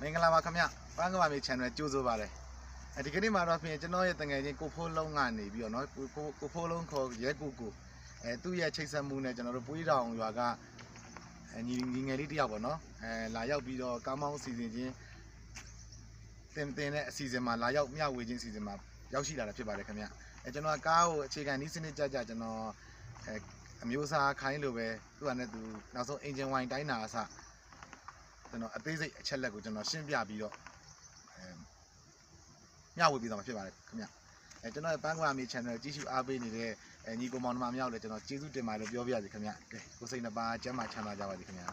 မင်္ဂလာပါခင်ဗျပန်းကဘာမြေ channel ကြိုးဆိုပါလေအဲဒီကနေ့မှာတော့ပြင်ကျွန်တော်ရဲ့တငယ်ချင်းကိုဖိုးလုံးကနေပြီးတော့เนาะကိုကိုကိုဖိုးလုံးခေါ်ရဲကိုကိုအဲသူ့ရဲ့ချိတ်ဆက်မှုနဲ့ကျွန်တော်တို့ပွေးတောင်ရွာကအဲညီညီငယ်လေးတယောက်ပေါ့နော်အဲလာရောက်ပြီးတော့ကောင်းမောင်းအစီအစဉ်ချင်းတင်တင်တဲ့အစီအစဉ်မှာလာရောက်မျှဝေခြင်းအစီအစဉ်မှာရောက်ရှိလာတာဖြစ်ပါတယ်ခင်ဗျအဲကျွန်တော်ကကားကိုအခြေခံနီးစနစ်ကြကြကျွန်တော်အဲအမျိုးအစားခိုင်းလို့ပဲသူ့ဟာနဲ့သူနောက်ဆုံးအင်ဂျင်ဝိုင်တိုင်းတာအစ ကျွန်တော်အသေးစိတ်အချက်လက်ကိုကျွန်တော်ရှင်းပြပြီးတော့အဲမျှဝေပေးသွားမှာဖြစ်ပါတယ်ခင်ဗျအဲကျွန်တော်ရဲ့ပန်းကွာမီ channel ကြည့်ရှုအားပေးနေတဲ့အဲညီကောင်မောင်နှမများကိုလည်းကျွန်တော်ကျေးဇူးတင်ပါတယ်လို့ပြောပြရစီခင်ဗျကဲကိုစိတ်နှပါကျမ်းမာချမ်းသာကြပါစေခင်ဗျာ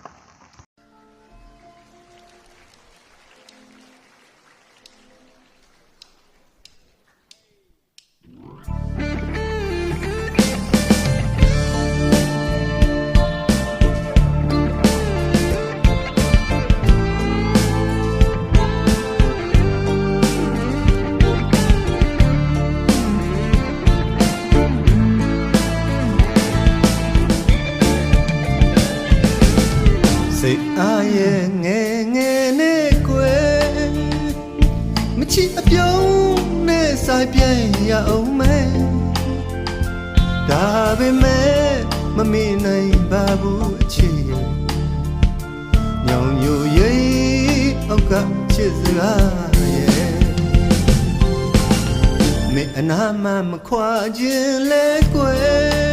စိတ်အားရဲ့ငယ်ငယ်နဲ့ကွယ်မချစ်အပြုံးနဲ့ဆိုင်ပြန်ရအောင်မယ်ဒါပေမဲ့မမေ့နိုင်ပါဘူးအချစ်ရဲ့ညောင်ညိုရဲ့အောက်ကချစ်စကားရဲ့မေအနာမမခွာခြင်းလဲကွယ်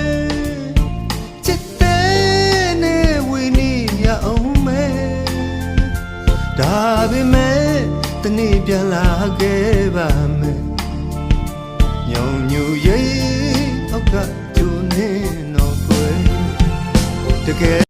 တနေ့ပြန်လာခဲ့ပါမယ်ညောင်ညူရဲ့အောက်ကကျူနေတော့ကွယ်တကယ်